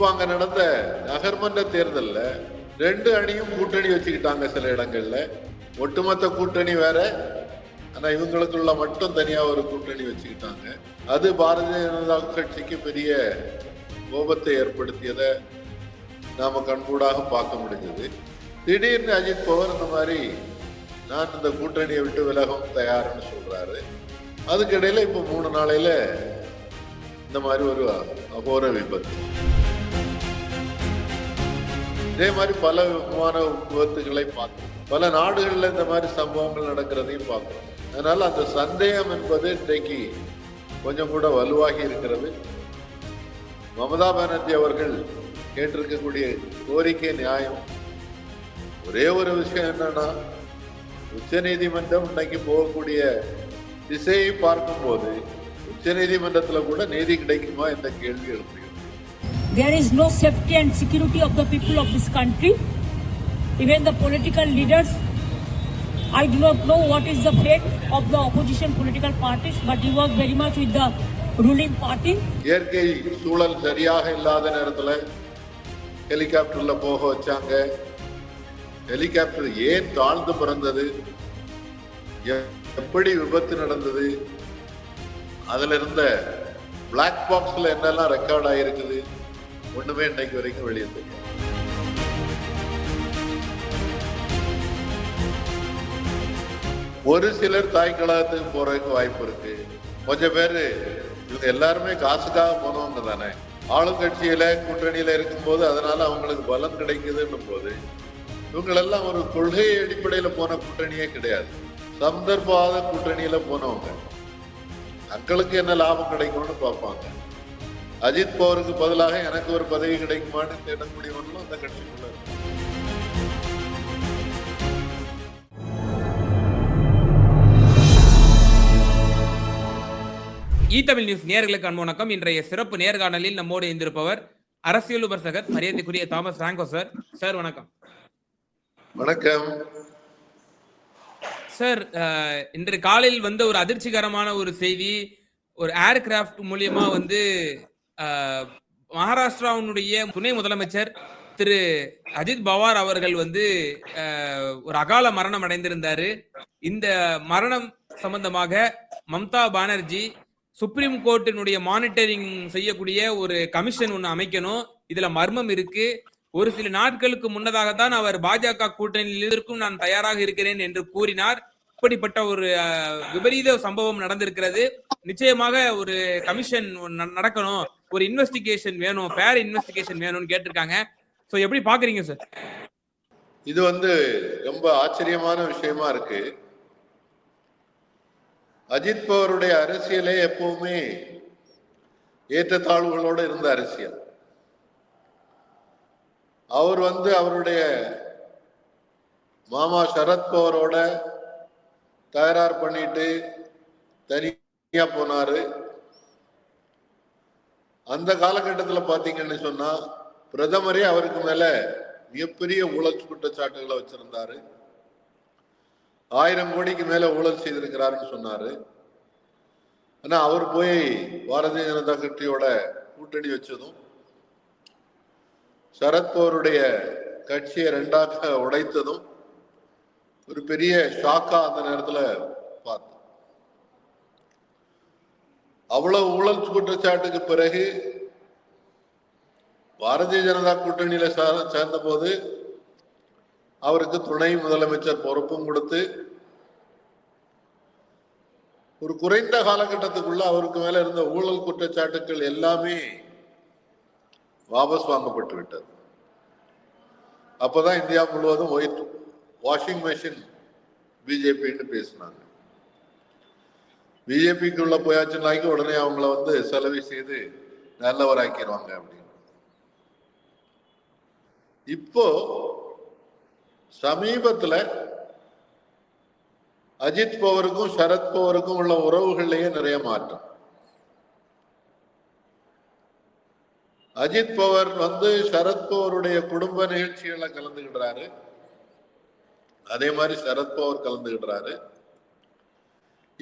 இப்போ அங்க நடந்த நகர்மன்ற தேர்தலில் ரெண்டு அணியும் கூட்டணி வச்சுக்கிட்டாங்க சில இடங்கள்ல. ஒட்டுமொத்த கூட்டணி வேற. ஆனா இவங்களுக்குள்ள மட்டும் தனியா ஒரு கூட்டணி வச்சுக்கிட்டாங்க. அது பாரதிய ஜனதா கட்சிக்கு பெரிய கோபத்தை ஏற்படுத்தியதை நாம கண்கூடாக பார்க்க முடிஞ்சது. திடீர்னு அஜித் பவர் இந்த மாதிரி நான் இந்த கூட்டணியை விட்டு விலகவும் தயார்னு சொல்றாரு. அதுக்கிடையில இப்போ மூணு நாளையில இந்த மாதிரி ஒரு அகோர விபத்து. இதே மாதிரி பல விமான விபத்துகளை பார்க்கிறோம். பல நாடுகளில் இந்த மாதிரி சம்பவங்கள் நடக்கிறதையும் பார்க்கிறோம். அதனால் அந்த சந்தேகம் என்பது இன்றைக்கு கொஞ்சம் கூட வலுவாகி இருக்கிறது. மமதா பானர்ஜி அவர்கள் கேட்டிருக்கக்கூடிய கோரிக்கை நியாயம். ஒரே ஒரு விஷயம் என்னன்னா உச்ச நீதிமன்றம் இன்னைக்கு போகக்கூடிய திசையை பார்க்கும்போது உச்சநீதிமன்றத்துல கூட நீதி கிடைக்குமா என்ற கேள்வி எழுப்பி There is no safety and security of the people of this country. Even the political leaders, I do not know what is the fate of the opposition political parties, but he was very much with the ruling party. இயற்கை சூழல் சரியாக இல்லாத நேரத்தில் ஹெலிகாப்டர்ல போக வச்சாங்க helicopter ஏன் தாழ்ந்து பிறந்தது எப்படி விபத்து நடந்தது அதுல இருந்த பிளாக் பாக்ஸ்ல என்னெல்லாம் ரெக்கார்ட் ஆயிருக்குது ஒண்ணுமே இன்னைக்கு வரைக்கும் வெளியே தெரியும் ஒரு சிலர் தாய் கழகத்துக்கு போறதுக்கு வாய்ப்பு இருக்கு. கொஞ்சம் பேரு இவங்க எல்லாருமே காசுக்காக போனவங்க தானே. ஆளுங்கட்சியில கூட்டணியில இருக்கும்போது அதனால அவங்களுக்கு பலம் கிடைக்குதுன்னும் போது இவங்களெல்லாம் ஒரு கொள்கை அடிப்படையில போன கூட்டணியே கிடையாது. சந்தர்ப்பவாத கூட்டணியில போனவங்க. தங்களுக்கு என்ன லாபம் கிடைக்கும்னு பார்ப்பாங்க. அஜித் பவருக்கு பதிலாக எனக்கு ஒரு பதவி கிடைக்குமான்னு தேடக்கூடியவர்களும் அந்த கட்சிக்குள்ள இ தமிழ் நியூஸ் நேயர்களுக்கு அன்பு வணக்கம். இன்றைய சிறப்பு நேர்காணலில் நம்மோடு இருந்திருப்பவர் அரசியல் விமர்சகர் மரியாதைக்குரிய தாமஸ் ராங்கோ சார். சார் வணக்கம். வணக்கம். சார் இன்று காலையில் வந்த ஒரு அதிர்ச்சிகரமான ஒரு செய்தி ஒரு ஏர்கிராஃப்ட் மூலியமா வந்து மகாராஷ்டிராவினுடைய துணை முதலமைச்சர் திரு அஜித் பவார் அவர்கள் வந்து ஒரு அகால மரணம் அடைந்திருந்தாரு. இந்த மரணம் சம்பந்தமாக மம்தா பானர்ஜி சுப்ரீம் கோர்ட்டினுடைய மானிட்டரிங் செய்யக்கூடிய ஒரு கமிஷன் ஒன்று அமைக்கணும். இதுல மர்மம் இருக்கு. ஒரு சில நாட்களுக்கு முன்னதாக தான் அவர் பாஜக கூட்டணியில் இருக்கும் நான் தயாராக இருக்கிறேன் என்று கூறினார். இப்படிப்பட்ட ஒரு விபரீத சம்பவம் நடந்திருக்கிறது. நிச்சயமாக ஒரு கமிஷன் நடக்கணும். ஒரு இன்வெஸ்டிகேஷன் வேணும் ஃபேர் இன்வெஸ்டிகேஷன் வேணும்னு கேட்டிருக்காங்க. ஸோ எப்படி பாக்குறீங்க சார் இது வந்து ரொம்ப ஆச்சரியமான விஷயமா இருக்கு. அஜித் பவருடைய அரசியலே எப்பவுமே ஏற்றத்தாழ்வுகளோடு இருந்த அரசியல். அவர் வந்து அவருடைய மாமா சரத் பவரோட தகராறு பண்ணிட்டு தனியா போனாரு. அந்த காலகட்டத்தில் பார்த்தீங்கன்னு சொன்னா பிரதமரே அவருக்கு மேல மிகப்பெரிய ஊழல் குற்றச்சாட்டுகளை வச்சிருந்தாரு. ஆயிரம் கோடிக்கு மேலே ஊழல் செய்திருக்கிறாருன்னு சொன்னாரு. ஆனா அவர் போய் பாரதிய ஜனதா கட்சியோட கூட்டணி வச்சதும் சரத்பவருடைய கட்சியை ரெண்டாக உடைத்ததும் ஒரு பெரிய ஷாக்கா அந்த நேரத்துல பார்த்தோம். அவ்வளவு ஊழல் குற்றச்சாட்டுக்கு பிறகு பாரதிய ஜனதா கூட்டணியில சேர்ந்த போது அவருக்கு துணை முதலமைச்சர் பொறுப்பும் கொடுத்து ஒரு குறைந்த காலகட்டத்துக்குள்ள அவருக்கு மேல இருந்த ஊழல் குற்றச்சாட்டுகள் எல்லாமே வாபஸ் வாங்கப்பட்டு விட்டது. அப்பதான் இந்தியா முழுவதும் ஒயிட் வாஷிங் மெஷின் பிஜேபின்னு பேசினாங்க. பிஜேபிக்கு உள்ள போயாச்சுனாக்கி உடனே அவங்கள வந்து செலவு செய்து நல்லவராக்கிடுவாங்க அப்படின்னு. இப்போ சமீபத்துல அஜித் பவருக்கும் சரத் பவருக்கும் உள்ள உறவுகள்லயே நிறைய மாற்றம். அஜித் பவர் வந்து சரத் பவருடைய குடும்ப நிகழ்ச்சிகளை கலந்துகிடுறாரு. அதே மாதிரி சரத் பவர் கலந்துகிடுறாரு.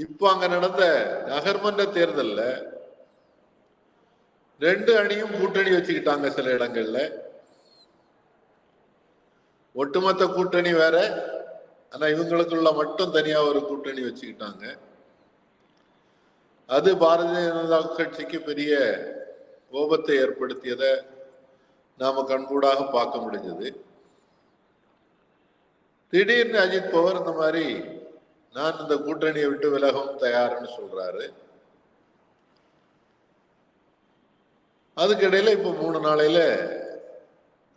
இப்போ அங்க நடந்த நகர்மன்ற தேர்தல்ல ரெண்டு அணியும் கூட்டணி வச்சுக்கிட்டாங்க சில இடங்கள்ல. ஒட்டுமொத்த கூட்டணி வேற ஆனா இவங்களுக்குள்ள மட்டும் தனியா ஒரு கூட்டணி வச்சுக்கிட்டாங்க. அது பாரதிய ஜனதா கட்சிக்கு பெரிய கோபத்தை ஏற்படுத்தியதை நாம கண்கூடாக பார்க்க முடிஞ்சது. திடீர்னு அஜித் பவர் இந்த மாதிரி நான் இந்த கூட்டணியை விட்டு விலகவும் தயார்னு சொல்றாரு. அதுக்கிடையில இப்ப மூணு நாளையில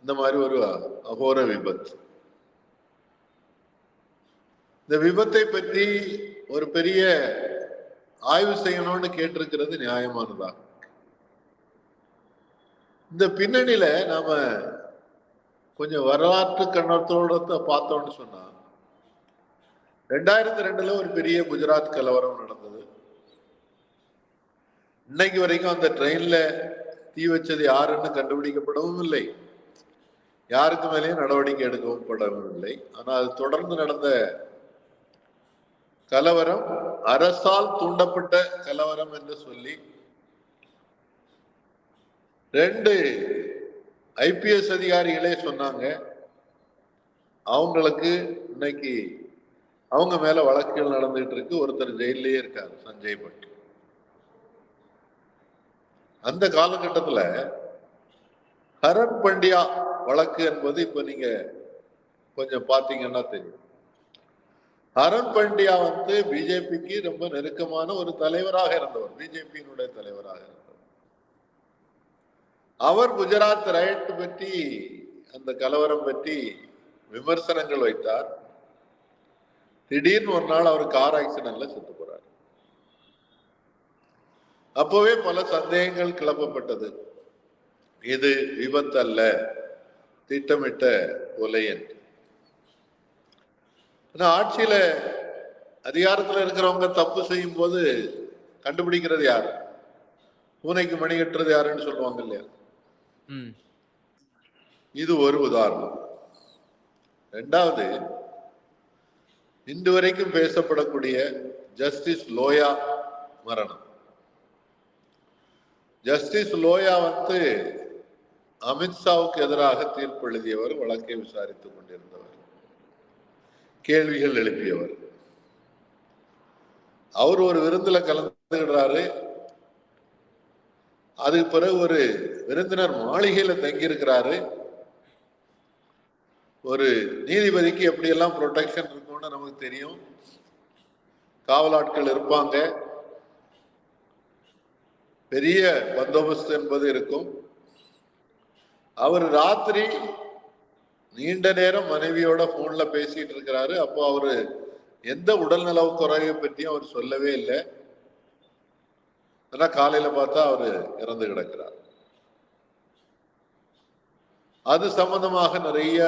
இந்த மாதிரி ஒரு அகோர விபத்து. இந்த விபத்தை பற்றி ஒரு பெரிய ஆய்வு செய்யணும்னு கேட்டிருக்கிறது நியாயமானதா? இந்த பின்னணியில நாம கொஞ்சம் வரலாற்று கண்ணத்தோட பார்த்தோம்னு சொன்னா ரெண்டாயிரத்தி ரெண்டுல ஒரு பெரிய குஜராத் கலவரம் நடந்தது. இன்னைக்கு வரைக்கும் அந்த ட்ரெயின்ல தீ வச்சது யாருன்னு கண்டுபிடிக்கப்படவும் இல்லை. யாருக்கு மேலேயும் நடவடிக்கை எடுக்கவும் இல்லை. ஆனால் அது தொடர்ந்து நடந்த கலவரம் அரசால் தூண்டப்பட்ட கலவரம் என்று சொல்லி ரெண்டு ஐபிஎஸ் அதிகாரிகளே சொன்னாங்க. அவங்களுக்கு இன்னைக்கு அவங்க மேல வழக்குகள் நடந்துகிட்டு இருக்கு. ஒருத்தர் ஜெயிலே இருக்காரு சஞ்சய் பட். அந்த காலகட்டத்துல ஹரன் பண்டியா வழக்கு என்பது இப்ப நீங்க கொஞ்சம் பாத்தீங்கன்னா தெரியும். ஹரன் பண்டியா வந்து பிஜேபிக்கு ரொம்ப நெருக்கமான ஒரு தலைவராக இருந்தவர் பிஜேபியினுடைய தலைவராக இருந்தவர். அவர் குஜராத் ரயட் பற்றி அந்த கலவரம் பற்றி விமர்சனங்கள் வைத்தார். திடீர்னு ஒரு நாள் அவர் கார் ஆக்சிடென்ட்ல செத்து போறார். அப்பவே பல சந்தேகங்கள் கிளப்பப்பட்டது. இது விபத்து அல்ல திட்டமிட்ட கொலை என்று. ஆனா ஆட்சியில அதிகாரத்துல இருக்கிறவங்க தப்பு செய்யும் போது கண்டுபிடிக்கிறது யார்? பூனைக்கு மணி கட்டுறது யாருன்னு சொல்லுவாங்க இல்லையா? இது ஒரு உதாரணம். ரெண்டாவது இன்று வரைக்கும் பேசப்படக்கூடிய ஜஸ்டிஸ் லோயா மரணம். ஜஸ்டிஸ் லோயா வந்து அமித்ஷாவுக்கு எதிராக தீர்ப்பு எழுதியவர் வழக்கை விசாரித்துக் கொண்டிருந்தவர் கேள்விகள் எழுப்பியவர். அவர் ஒரு விருந்துல கலந்துகிறாரு அதுக்கு பிறகு ஒரு விருந்தினர் மாளிகையில தங்கியிருக்கிறாரு. ஒரு நீதிபதிக்கு எப்படியெல்லாம் ப்ரொடெக்ஷன் இருக்கும்னு நமக்கு தெரியும். காவலாட்கள் இருப்பாங்க. பெரிய பந்தோபஸ்து என்பது இருக்கும். அவர் ராத்திரி நீண்ட நேரம் மனைவியோட போன்ல பேசிட்டு இருக்கிறாரு. அப்போ அவரு எந்த உடல்நலவு குறைவை பற்றியும் அவர் சொல்லவே இல்லை. ஆனா காலையில பார்த்தா அவரு இறந்து கிடக்கிறார். அது சம்பந்தமாக நிறைய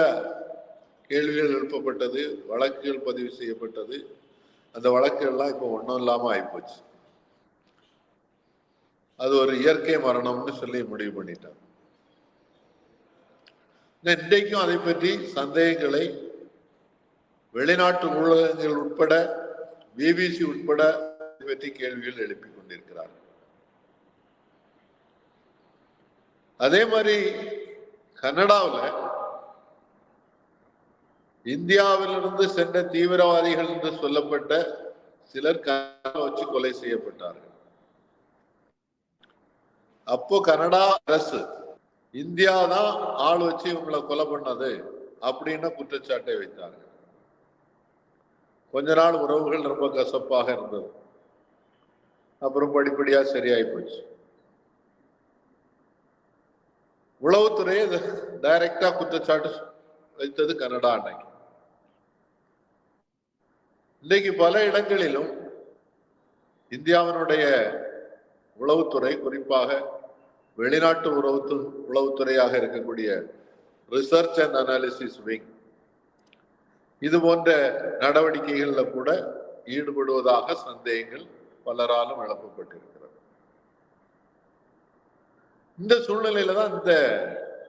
கேள்விகள் எழுப்பப்பட்டது வழக்குகள் பதிவு செய்யப்பட்டது. அந்த வழக்குகள்லாம் இப்போ ஒன்றும் இல்லாமல் ஆயிப்போச்சு. அது ஒரு இயற்கை மரணம்னு சொல்லி முடிவு பண்ணிட்டாங்க. இன்றைக்கும் அதை பற்றி சந்தேகங்களை வெளிநாட்டு ஊடகங்கள் உட்பட பிபிசி உட்பட இதை பற்றி கேள்விகள் எழுப்பிக் கொண்டிருக்கிறார்கள். அதே மாதிரி கனடாவில் இந்தியாவிலிருந்து சென்ற தீவிரவாதிகள் என்று சொல்லப்பட்ட சிலர் வச்சு கொலை செய்யப்பட்டார்கள். அப்போ கனடா அரசு இந்தியா தான் ஆள் வச்சு இவங்களை கொலை பண்ணது அப்படின்னு குற்றச்சாட்டை வைத்தார்கள். கொஞ்ச நாள் உறவுகள் ரொம்ப கசப்பாக இருந்தது. அப்புறம் படிப்படியா சரியாயி போச்சு. உளவுத்துறையை டைரக்டா குற்றச்சாட்டு வைத்தது கனடா அன்னைக்கு. இன்னைக்கு பல இடங்களிலும் இந்தியாவினுடைய உளவுத்துறை குறிப்பாக வெளிநாட்டு உறவு உளவுத்துறையாக இருக்கக்கூடிய ரிசர்ச் அண்ட் அனாலிசிஸ் விங் இது போன்ற நடவடிக்கைகளில் கூட ஈடுபடுவதாக சந்தேகங்கள் பலராலும் எழுப்பப்பட்டிருக்கிறது. இந்த சூழ்நிலையில தான் இந்த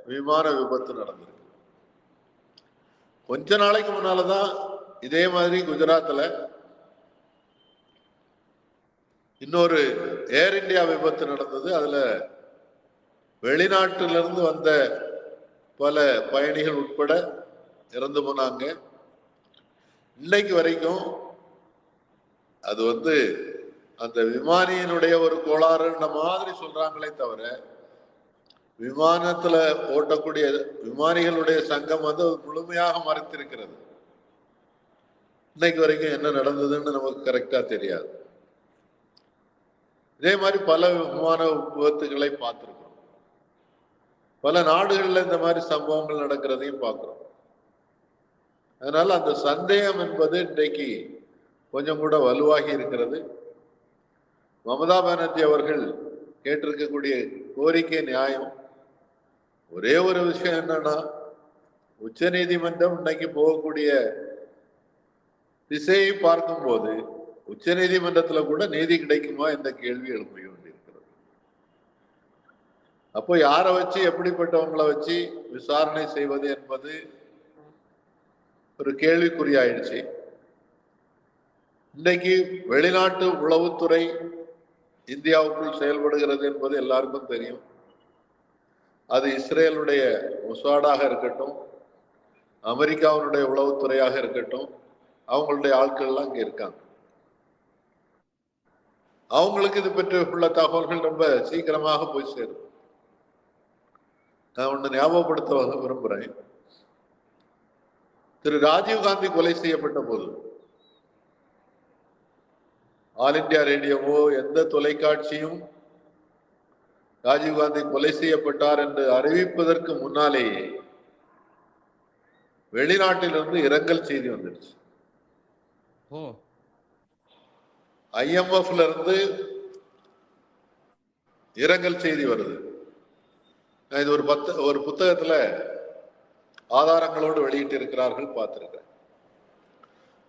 விமான விபத்து நடந்திருக்கு. கொஞ்ச நாளைக்கு முன்னாலதான் இதே மாதிரி குஜராத்தில் இன்னொரு ஏர் இந்தியா விபத்து நடந்தது. அதில் வெளிநாட்டிலிருந்து வந்த பல பயணிகள் உட்பட இறந்து போனாங்க. இன்னைக்கு வரைக்கும் அது வந்து அந்த விமானியினுடைய ஒரு கோளாறுன்ற மாதிரி சொல்றாங்களே தவிர விமானத்துல ஓட்டக்கூடிய விமானிகளுடைய சங்கம் வந்து முழுமையாக மறைத்திருக்கிறது. இன்னைக்கு வரைக்கும் என்ன நடந்ததுன்னு நமக்கு கரெக்டா தெரியாது. இதே மாதிரி பல விமான விபத்துகளை பார்த்துருக்கோம் பல நாடுகளில் இந்த மாதிரி சம்பவங்கள் நடக்கிறதையும் பார்க்குறோம். அதனால அந்த சந்தேகம் என்பது இன்றைக்கு கொஞ்சம் கூட வலுவாகி இருக்கிறது. மமதா பானர்ஜி அவர்கள் கேட்டிருக்கக்கூடிய கோரிக்கை நியாயம் ஒரே ஒரு விஷயம் என்னன்னா உச்ச நீதிமன்றம் இன்னைக்கு போகக்கூடிய திசையை பார்க்கும்போது உச்ச நீதிமன்றத்துல கூட நீதி கிடைக்குமா என்ற கேள்வி எழுப்ப வேண்டியிருக்கிறது அப்போ யாரை வச்சு எப்படிப்பட்டவங்களை வச்சு விசாரணை செய்வது என்பது ஒரு கேள்விக்குறியாயிடுச்சு. இன்னைக்கு வெளிநாட்டு உளவுத்துறை இந்தியாவுக்குள் செயல்படுகிறது என்பது எல்லாருக்கும் தெரியும். அது இஸ்ரேலுடைய முசாடாக இருக்கட்டும் அமெரிக்காவினுடைய உளவுத்துறையாக இருக்கட்டும் அவங்களுடைய ஆட்கள்லாம் இங்க இருக்காங்க. அவங்களுக்கு இது பற்றி உள்ள தகவல்கள் ரொம்ப சீக்கிரமாக போய் சேரும். நான் ஒன்று ஞாபகப்படுத்த விரும்புறேன். திரு ராஜீவ் காந்தி கொலை செய்யப்பட்ட போது ஆல் இந்தியா ரேடியோவோ எந்த தொலைக்காட்சியும் ராஜீவ்காந்தி கொலை செய்யப்பட்டார் என்று அறிவிப்பதற்கு முன்னாலேயே வெளிநாட்டிலிருந்து இரங்கல் செய்தி வந்துடுச்சு. ஐஎம்எஃப்ல இருந்து இரங்கல் செய்தி வருது. நான் இது ஒரு பத்து ஒரு புத்தகத்துல ஆதாரங்களோடு வெளியிட்டு இருக்கிறார்கள் பார்த்திருக்கிறேன்.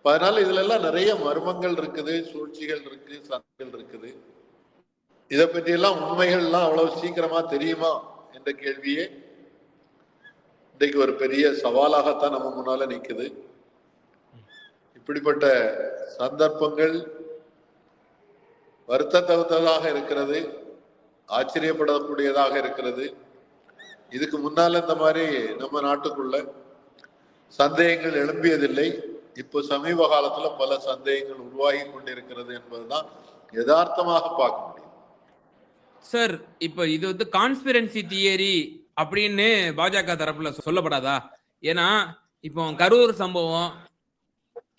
அதனால இதுல எல்லாம் நிறைய மர்மங்கள் இருக்குது சூழ்ச்சிகள் இருக்கு சந்தைகள் இருக்குது. இதை பற்றி எல்லாம் உண்மைகள்லாம் அவ்வளவு சீக்கிரமா தெரியுமா என்ற கேள்வியே இன்றைக்கு ஒரு பெரிய சவாலாகத்தான் நம்ம முன்னால நிக்குது. இப்படிப்பட்ட சந்தர்ப்பங்கள் வருத்தத்தகுந்ததாக இருக்கிறது ஆச்சரியப்படக்கூடியதாக இருக்கிறது. இதுக்கு முன்னால் இந்த மாதிரி நம்ம நாட்டுக்குள்ள சந்தேகங்கள் எழும்பியதில்லை. இப்போ சமீப காலத்துல பல சந்தேகங்கள் உருவாகி கொண்டிருக்கிறது என்பதுதான் யதார்த்தமாக பார்க்க முடியும். சார் இப்போ இது வந்து கான்ஸ்பிரன்சி தியரி அப்படின்னு பாஜக தரப்புல சொல்லப்படாதா? ஏன்னா இப்போ கரூர் சம்பவம்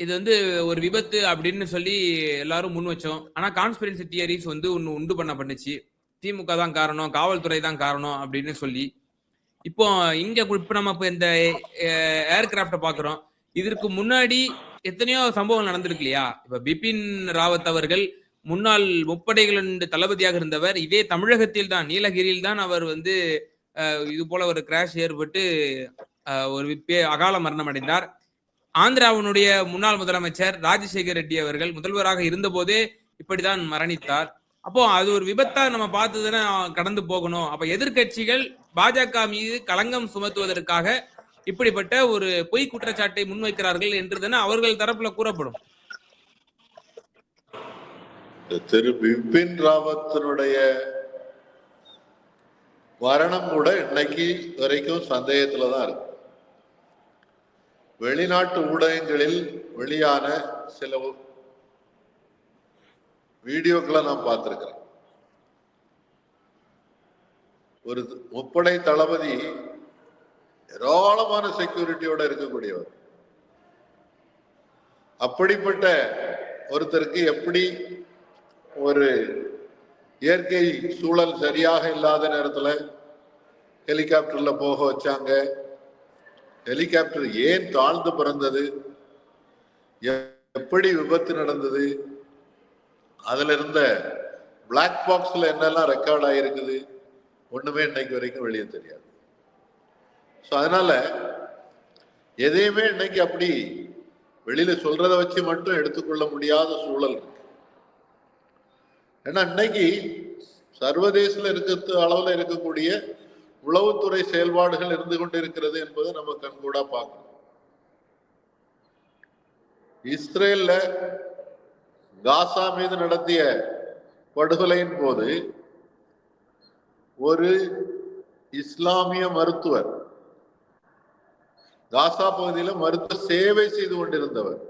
இது வந்து ஒரு விபத்து அப்படின்னு சொல்லி எல்லாரும் முன் வச்சோம். ஆனா கான்ஸ்பிரன்சி தியரிஸ் வந்து ஒன்று உண்டு பண்ண பண்ணுச்சு. திமுக தான் காரணம் காவல்துறை தான் காரணம் அப்படின்னு சொல்லி. இப்போ இங்க இப்ப நம்ம இப்போ இந்த ஏர்கிராப்ட பாக்குறோம். இதற்கு முன்னாடி எத்தனையோ சம்பவம் நடந்திருக்கு இல்லையா? இப்ப பிபின் ராவத் அவர்கள் முன்னாள் முப்படைகளின் தளபதியாக இருந்தவர் இதே தமிழகத்தில் தான் நீலகிரியில் தான் அவர் வந்து இது போல ஒரு கிராஷ் ஏற்பட்டு ஒரு பே- அகால மரணம் அடைந்தார். ஆந்திராவினுடைய முன்னாள் முதலமைச்சர் ராஜசேகர் ரெட்டி அவர்கள் முதல்வராக இருந்தபோதே இப்படிதான் மரணித்தார். அப்போ அது ஒரு விபத்தா நம்ம பார்த்ததுன்னா கடந்து போகணும். அப்ப எதிர்கட்சிகள் பாஜக மீது களங்கம் சுமத்துவதற்காக இப்படிப்பட்ட ஒரு பொய் குற்றச்சாட்டை முன்வைக்கிறார்கள் என்றுதானே அவர்கள் தரப்புல கூறப்படும். திரு பிபின் ராவத்தினுடைய மரணம் கூட இன்னைக்கு வரைக்கும் சந்தேகத்துலதான் இருக்கு. வெளிநாட்டு ஊடகங்களில் வெளியான சில வீடியோக்களை நான் பார்த்திருக்கிறேன். ஒரு முப்படை தளபதி ஏராளமான செக்யூரிட்டியோட இருக்கக்கூடியவர். அப்படிப்பட்ட ஒருத்தருக்கு எப்படி ஒரு இயற்கை சூழல் சரியாக இல்லாத நேரத்தில் ஹெலிகாப்டர்ல போக வச்சாங்க? ஹெலிகாப்டர் ஏன் தாழ்ந்து பிறந்தது? எப்படி விபத்து நடந்தது? அதுல இருந்த பிளாக் பாக்ஸ்ல என்னெல்லாம் ரெக்கார்ட் ஆயிருக்குது? ஒண்ணுமே இன்னைக்கு வரைக்கும் வெளியே தெரியாது. ஸோ அதனால எதையுமே இன்னைக்கு அப்படி வெளியில சொல்றத வச்சு மட்டும் எடுத்துக்கொள்ள முடியாத சூழல் இருக்கு. ஏன்னா இன்னைக்கு சர்வதேசல இருக்க அளவுல இருக்கக்கூடிய உளவுத்துறை செயல்பாடுகள் இருந்து கொண்டிருக்கிறது என்பதை நம்ம கண்கூடா பார்க்கணும். இஸ்ரேல்ல காசா மீது நடத்திய படுகொலையின் போது ஒரு இஸ்லாமிய மருத்துவர் காசா பகுதியில மருத்துவ சேவை செய்து கொண்டிருந்தவர்.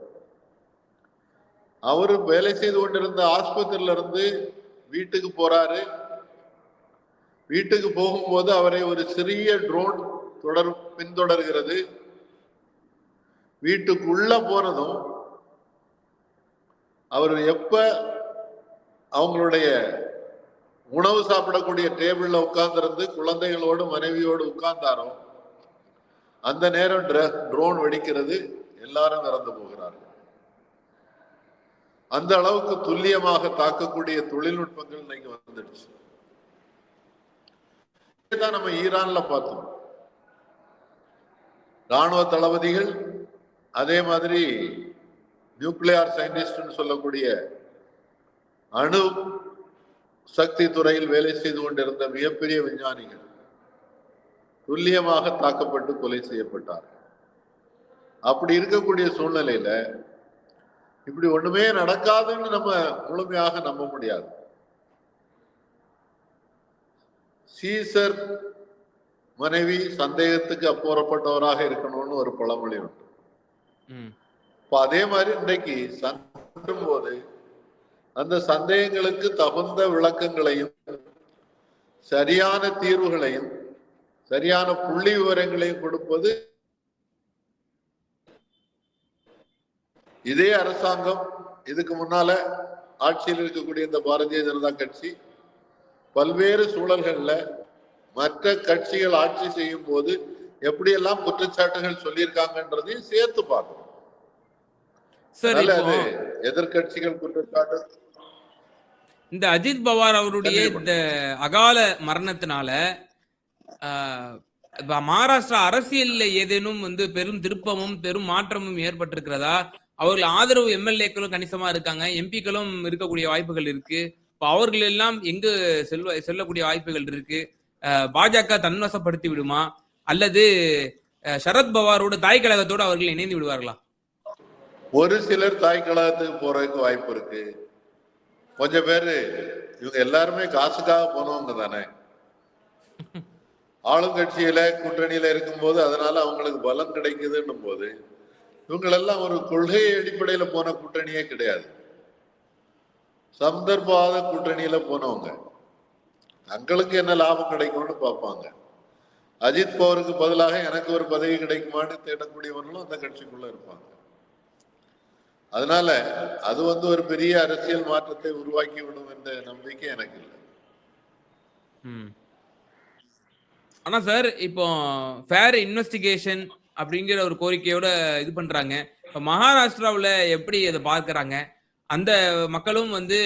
அவரு வேலை செய்து கொண்டிருந்த ஆஸ்பத்திரியில இருந்து வீட்டுக்கு போறாரு. வீட்டுக்கு போகும்போது அவரை ஒரு சிறிய ட்ரோன் தொடர் பின்தொடர்கிறது. வீட்டுக்குள்ள போனதும் அவர் எப்ப அவங்களுடைய உணவு சாப்பிடக்கூடிய டேபிள்ல உட்கார்ந்திருந்து குழந்தைகளோடு மனைவியோடு உட்கார்ந்தாரோ அந்த நேரம் ட்ரோன் வெடிக்கிறது. எல்லாரும் இறந்து போகிறார்கள். அந்த அளவுக்கு துல்லியமாக தாக்கக்கூடிய தொழில்நுட்பங்கள் இன்னைக்கு வந்துடுச்சு. தான் நம்ம ஈரான்ல பார்த்தோம். ராணுவ தளபதிகள் அதே மாதிரி நியூக்ளியார் சயின்டிஸ்ட் சொல்லக்கூடிய அணு சக்தி துறையில் வேலை செய்து கொண்டிருந்த மிகப்பெரிய விஞ்ஞானிகள் துல்லியமாக தாக்கப்பட்டு கொலை செய்யப்பட்டார் அப்படி இருக்கக்கூடிய சூழ்நிலையில இப்படி ஒண்ணுமே நடக்காதுன்னு நம்ம முழுமையாக நம்ப முடியாது. சீசர் மனைவி சந்தேகத்துக்கு அப்புறப்பட்டவராக இருக்கணும்னு ஒரு பழமொழி உண்டு. இப்ப அதே மாதிரி இன்றைக்கு சந்திக்கும் போது அந்த சந்தேகங்களுக்கு தகுந்த விளக்கங்களையும் சரியான தீர்வுகளையும் சரியான புள்ளி விவரங்களையும் கொடுப்பது இதே அரசாங்கம் இதுக்கு முன்னால ஆட்சியில் இருக்கக்கூடிய இந்த பாரதிய ஜனதா கட்சி பல்வேறு சூழல்கள்ல மற்ற கட்சிகள் ஆட்சி செய்யும் போது எப்படியெல்லாம் குற்றச்சாட்டுகள் சொல்லியிருக்காங்கன்றதையும் சேர்த்து பார்க்கணும். அது எதிர்கட்சிகள் குற்றச்சாட்டு. இந்த அஜித் பவார் அவருடைய. இந்த அகால மரணத்தினால மகாராஷ்டிரா அரசியல்ல ஏதேனும் வந்து பெரும் திருப்பமும் பெரும் மாற்றமும் ஏற்பட்டிருக்கிறதா? அவர்கள் ஆதரவு எம்எல்ஏக்களும் கணிசமா இருக்காங்க எம்பிக்களும் இருக்கக்கூடிய வாய்ப்புகள் இருக்கு. இப்போ அவர்கள் எல்லாம் எங்கு செல்வ செல்லக்கூடிய வாய்ப்புகள் இருக்கு? பாஜக தன்வசப்படுத்தி விடுமா? அல்லது சரத் பவாரோட தாய் கழகத்தோடு அவர்கள் இணைந்து விடுவார்களா? ஒரு சிலர் தாய் கழகத்துக்கு போறதுக்கு வாய்ப்பு இருக்கு. கொஞ்சம் பேரு இவங்க எல்லாருமே காசுக்காக போனவங்க தானே. ஆளுங்கட்சியில கூட்டணியில இருக்கும்போது அதனால அவங்களுக்கு பலம் கிடைக்குதுன்னும் போது இவங்களெல்லாம் ஒரு கொள்கை அடிப்படையில போன கூட்டணியே கிடையாது. சந்தர்ப்பவாத கூட்டணியில போனவங்க. தங்களுக்கு என்ன லாபம் கிடைக்கும்னு பார்ப்பாங்க. அஜித் பவருக்கு பதிலாக எனக்கு ஒரு பதவி கிடைக்குமான்னு தேடக்கூடியவர்களும் அந்த கட்சிக்குள்ள இருப்பாங்க. அதனால அது வந்து ஒரு பெரிய அரசியல் மாற்றத்தை உருவாக்கி விடும் என்ற நம்பிக்கை எனக்கு இல்லை. ஆனா சார் இப்போ ஃபேர் இன்வெஸ்டிகேஷன் அப்படிங்கிற ஒரு கோரிக்கையோட இது பண்றாங்க. இப்ப மகாராஷ்டிராவில எப்படி அதை பார்க்கறாங்க? அந்த மக்களும் வந்து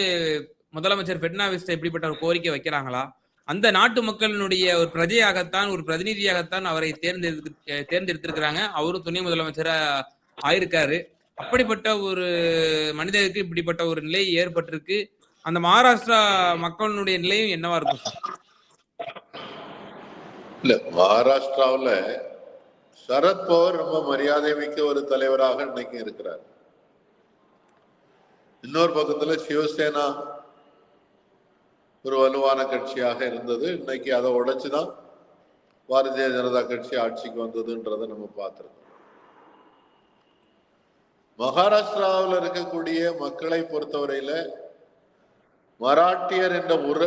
முதலமைச்சர் பெட்னாவிஸ் எப்படிப்பட்ட ஒரு கோரிக்கை வைக்கிறாங்களா? அந்த நாட்டு மக்களினுடைய ஒரு பிரஜையாகத்தான் ஒரு பிரதிநிதியாகத்தான் அவரை தேர்ந்தெடுத்து தேர்ந்தெடுத்திருக்கிறாங்க. அவரும் துணை முதலமைச்சரா ஆயிருக்காரு. அப்படிப்பட்ட ஒரு மனிதருக்கு இப்படிப்பட்ட ஒரு நிலை ஏற்பட்டிருக்கு. அந்த மகாராஷ்டிரா மக்களினுடைய நிலையும் என்னவா இருக்கும் சார்? இல்ல மகாராஷ்டிராவில் சரத்பவர் ரொம்ப மரியாதை மிக்க ஒரு தலைவராக இன்னைக்கு இருக்கிறார். இன்னொரு பக்கத்துல சிவசேனா ஒரு வலுவான கட்சியாக இருந்தது. இன்னைக்கு அதை உடைச்சுதான் பாரதிய ஜனதா கட்சி ஆட்சிக்கு வந்ததுன்றதை நம்ம பார்த்துருக்கோம் மகாராஷ்டிராவில் இருக்கக்கூடிய மக்களை பொறுத்தவரையில மராட்டியர் என்ற உற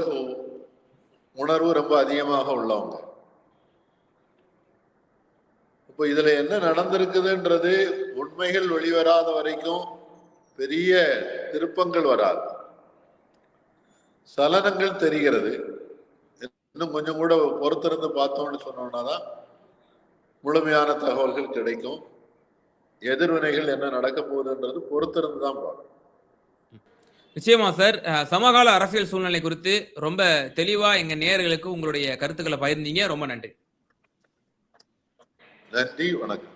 உணர்வு ரொம்ப அதிகமாக உள்ளவங்க. இப்போ இதுல என்ன நடந்திருக்குதுன்றது உண்மைகள் வெளிவராத வரைக்கும் பெரிய திருப்பங்கள் வராது. சலனங்கள் தெரிகிறது. இன்னும் கொஞ்சம் கூட பொறுத்திருந்து பார்த்தோம்னு சொன்னோம்னா தான் முழுமையான தகவல்கள் கிடைக்கும். எதிர்வினைகள் என்ன நடக்க போகுதுன்றது பொறுத்திருந்து தான் பார்க்கணும். நிச்சயமா சார். சமகால அரசியல் சூழ்நிலை குறித்து ரொம்ப தெளிவா எங்க நேயர்களுக்கு உங்களுடைய கருத்துக்களை பகிர்ந்தீங்க. ரொம்ப நன்றி. நன்றி. வணக்கம்.